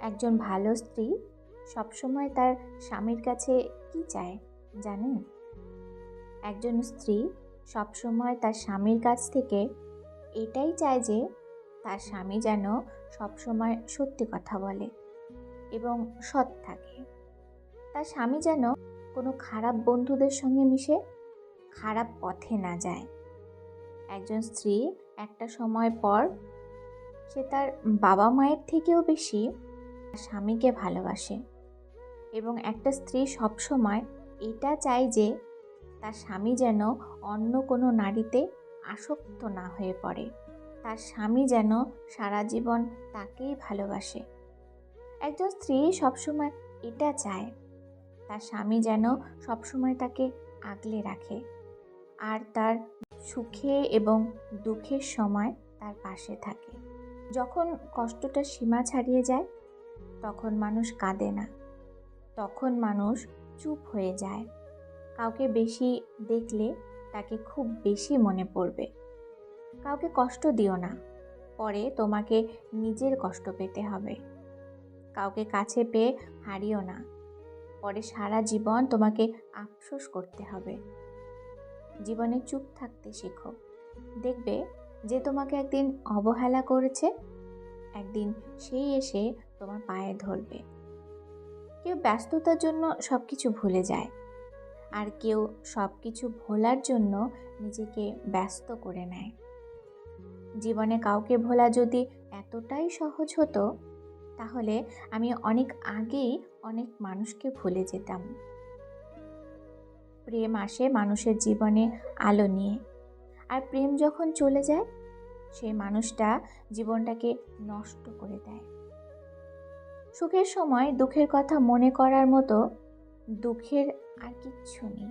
একজন ভালো স্ত্রী সবসময় তার স্বামীর কাছে কি চায়, জানেন? একজন স্ত্রী সবসময় তার স্বামীর কাছ থেকে এটাই চায় যে তার স্বামী যেন সবসময় সত্যি কথা বলে এবং সৎ থাকে। তার স্বামী যেন কোনো খারাপ বন্ধুদের সঙ্গে মিশে খারাপ পথে না যায়। একজন স্ত্রী একটা সময় পর সে তার বাবা মায়ের থেকেও বেশি স্বামীকে ভালোবাসে। এবং একটা স্ত্রী সবসময় এটা চায় যে, তার স্বামী যেন অন্য কোনো নারীতে আসক্ত না হয়ে পড়ে। তার স্বামী যেন সারা জীবন তাকেই ভালোবাসে। একজন স্ত্রী সবসময় এটা চায়। তার স্বামী যেন সবসময় তাকে আগলে রাখে। আর তার সুখে এবং দুঃখের সময় তার পাশে থাকে। যখন কষ্টটা সীমা ছাড়িয়ে যায় তখন মানুষ কাঁদে না। তখন মানুষ চুপ হয়ে যায়। কাউকে বেশি দেখলে তাকে খুব বেশি মনে পড়বে। কাউকে কষ্ট দিও না। পরে তোমাকে নিজের কষ্ট পেতে হবে। কাউকে কাছে পেয়ে হারিও না। পরে সারা জীবন তোমাকে আফসোস করতে হবে। জীবনে চুপ থাকতে শেখো। দেখবে যে তোমাকে একদিন অবহেলা করেছে, একদিন সেই এসে তোমার পায়ে ধরবে। কেউ ব্যস্ততার জন্য সব কিছু ভুলে যায়। আর কেউ সব কিছু ভোলার জন্য নিজেকে ব্যস্ত করে নেয়। জীবনে কাউকে ভোলা যদি এতটাই সহজ হতো, তাহলে আমি অনেক আগেই অনেক মানুষকে ভুলে যেতাম। প্রেম আসে মানুষের জীবনে আলো নিয়ে। আর প্রেম যখন চলে যায় সেই মানুষটা জীবনটাকে নষ্ট করে দেয়। সুখের সময় দুঃখের কথা মনে করার মতো দুঃখের আর কিচ্ছু নেই।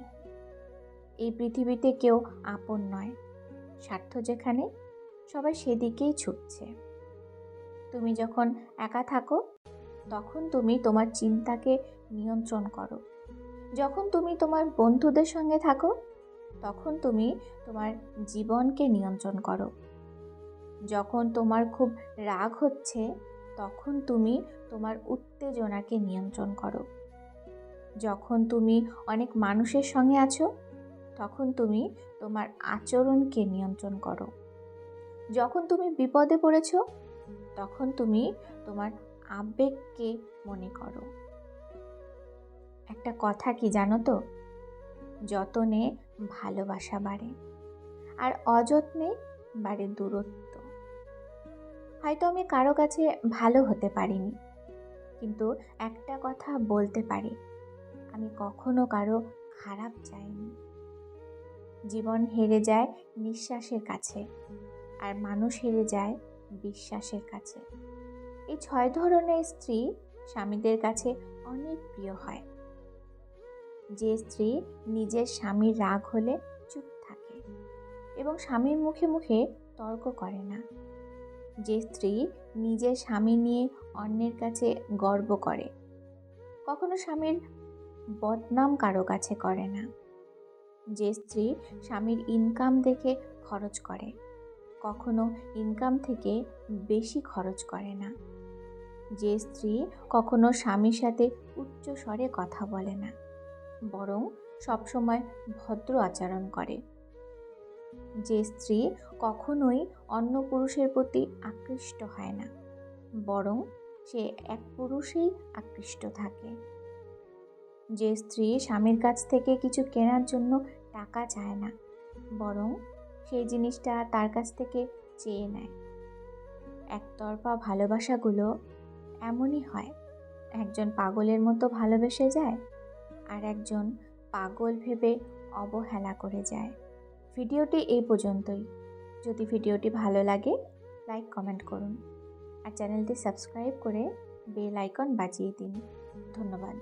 এই পৃথিবীতে কেউ আপন নয়। স্বার্থ যেখানে, সবাই সেদিকেই ছুটছে। তুমি যখন একা থাকো, তখন তুমি তোমার চিন্তাকে নিয়ন্ত্রণ করো। যখন তুমি তোমার বন্ধুদের সঙ্গে থাকো, তখন তুমি তোমার জীবনকে নিয়ন্ত্রণ করো। যখন তোমার খুব রাগ হচ্ছে তখন তুমি তোমার উত্তেজনাকে নিয়ন্ত্রণ করো। যখন তুমি অনেক মানুষের সঙ্গে আছো, তখন তুমি তোমার আচরণকে নিয়ন্ত্রণ করো। যখন তুমি বিপদে পড়েছ, তখন তুমি তোমার আবেগকে মনে করো। একটা কথা কি জানো তো? যতনে ভালোবাসা বাড়ে, আর অযত্নে বাড়ে দূরত্ব। হয়তো আমি কারও কাছে ভালো হতে পারিনি। কিন্তু একটা কথা বলতে পারি, আমি কখনো কারও খারাপ চাইনি। জীবন হেরে যায় নিঃশ্বাসের কাছে, আর মানুষ হেরে যায় বিশ্বাসের কাছে। এই ছয় ধরনের স্ত্রী স্বামীদের কাছে অনেক প্রিয় হয়। যে স্ত্রী নিজের স্বামীর রাগ হলে চুপ থাকে এবং স্বামীর মুখে মুখে তর্ক করে না। যে স্ত্রী নিজের স্বামী নিয়ে অন্যের কাছে গর্ব করে, কখনো স্বামীর বদনাম কারও কাছে করে না। যে স্ত্রী স্বামীর ইনকাম দেখে খরচ করে, কখনো ইনকাম থেকে বেশি খরচ করে না। যে স্ত্রী কখনো স্বামীর সাথে উচ্চ স্বরে কথা বলে না, বরং সবসময় ভদ্র আচরণ করে। যে স্ত্রী কখনোই অন্য পুরুষের প্রতি আকৃষ্ট হয় না, বরং সে এক পুরুষেই আকৃষ্ট থাকে। যে স্ত্রী স্বামীর কাছ থেকে কিছু কেনার জন্য টাকা চায় না, বরং সেই জিনিসটা তার কাছ থেকে চেয়ে নেয়। একতরফা ভালোবাসাগুলো এমনই হয়, একজন পাগলের মতো ভালোবেসে যায় আর একজন পাগল ভেবে অবহেলা করে যায়। ভিডিওটি এই পর্যন্তই। যদি ভিডিওটি ভালো লাগে, লাইক, কমেন্ট করুন। আর চ্যানেলটি সাবস্ক্রাইব করে বেল আইকন বাজিয়ে দিন। ধন্যবাদ।